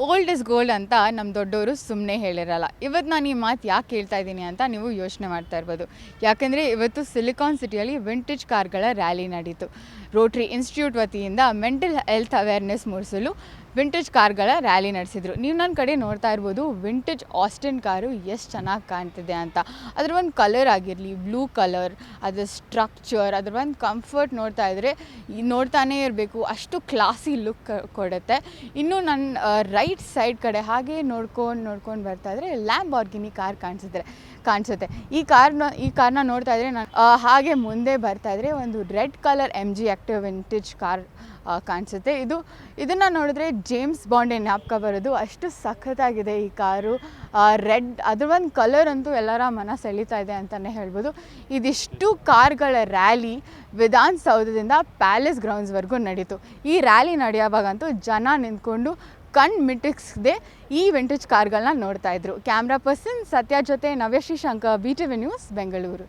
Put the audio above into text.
Old is gold ಅಂತ ನಮ್ಮ ದೊಡ್ಡವರು ಸುಮ್ಮನೆ ಹೇಳಿರಲ್ಲ. ಇವತ್ತು ನಾನು ಈ ಮಾತು ಯಾಕೆ ಹೇಳ್ತಾ ಇದ್ದೀನಿ ಅಂತ ನೀವು ಯೋಚನೆ ಮಾಡ್ತಾ ಇರ್ಬೋದು. ಯಾಕಂದರೆ ಇವತ್ತು ಸಿಲಿಕಾನ್ ಸಿಟಿಯಲ್ಲಿ ವಿಂಟೇಜ್ ಕಾರ್ಗಳ ರ್ಯಾಲಿ ನಡೀತು. ರೋಟ್ರಿ ಇನ್ಸ್ಟಿಟ್ಯೂಟ್ ವತಿಯಿಂದ ಮೆಂಟಲ್ ಹೆಲ್ತ್ ಅವೇರ್ನೆಸ್ ಮೂಡಿಸಲು ವಿಂಟೇಜ್ ಕಾರ್ಗಳ ರ್ಯಾಲಿ ನಡೆಸಿದ್ರು. ನೀವು ನನ್ನ ಕಡೆ ನೋಡ್ತಾ ಇರ್ಬೋದು, ವಿಂಟೇಜ್ ಆಸ್ಟಿನ್ ಕಾರು ಎಷ್ಟು ಚೆನ್ನಾಗಿ ಕಾಣ್ತಿದೆ ಅಂತ. ಅದ್ರ ಒಂದು ಕಲರ್ ಆಗಿರಲಿ ಬ್ಲೂ ಕಲರ್ ಅದರ ಸ್ಟ್ರಕ್ಚರ್ ಅದ್ರ ಒಂದು ಕಂಫರ್ಟ್ ನೋಡ್ತಾ ಇದ್ದರೆ ನೋಡ್ತಾನೇ ಇರಬೇಕು. ಅಷ್ಟು ಕ್ಲಾಸಿ ಲುಕ್ ಕೊಡುತ್ತೆ. ಇನ್ನು ನನ್ನ ರೈಟ್ ಸೈಡ್ ಕಡೆ ಹಾಗೆ ನೋಡ್ಕೊಂಡು ನೋಡ್ಕೊಂಡು ಬರ್ತಾ ಇದ್ರೆ ಲ್ಯಾಂಬ್ ಆರ್ಗಿನಿ ಕಾರ್ ಕಾಣಿಸಿದ್ರೆ, ಕಾಣಿಸುತ್ತೆ. ಈ ಕಾರ್ನ ಈ ಕಾರ್ನ ನೋಡ್ತಾ ಇದ್ರೆ ನಾನು ಹಾಗೆ ಮುಂದೆ ಬರ್ತಾ ಇದ್ರೆ ಒಂದು red colour M G active vintage car ಕಾಣಿಸುತ್ತೆ. ಇದು, ಇದನ್ನು ನೋಡಿದ್ರೆ ಜೇಮ್ಸ್ ಬಾಂಡೆ ಜ್ಞಾಪಕ ಬರೋದು? ಅಷ್ಟು ಸಖತ್ತಾಗಿದೆ ಈ ಕಾರು. ರೆಡ್, ಅದ್ರ ಒಂದು ಕಲರ್ ಅಂತೂ ಎಲ್ಲರ ಮನ ಸೆಳೀತಾ ಇದೆ ಅಂತಲೇ ಹೇಳ್ಬೋದು. ಇದಿಷ್ಟು ಕಾರ್ಗಳ ರ್ಯಾಲಿ ವಿಧಾನಸೌಧದಿಂದ ಪ್ಯಾಲೇಸ್ ಗ್ರೌಂಡ್ಸ್ವರೆಗೂ ನಡೀತು. ಈ ರ್ಯಾಲಿ ನಡೆಯೋವಾಗಂತೂ ಜನ ನಿಂತ್ಕೊಂಡು ಕಣ್ ಮಿಟಿಕ್ಸ್ದೆ ಈ ವಿಂಟೇಜ್ ಕಾರ್ಗಳನ್ನ ನೋಡ್ತಾ ಇದ್ರು. ಕ್ಯಾಮ್ರಾ ಪರ್ಸನ್ ಸತ್ಯ ಜೊತೆ Navyashree Shankar B T V news, Bengaluru.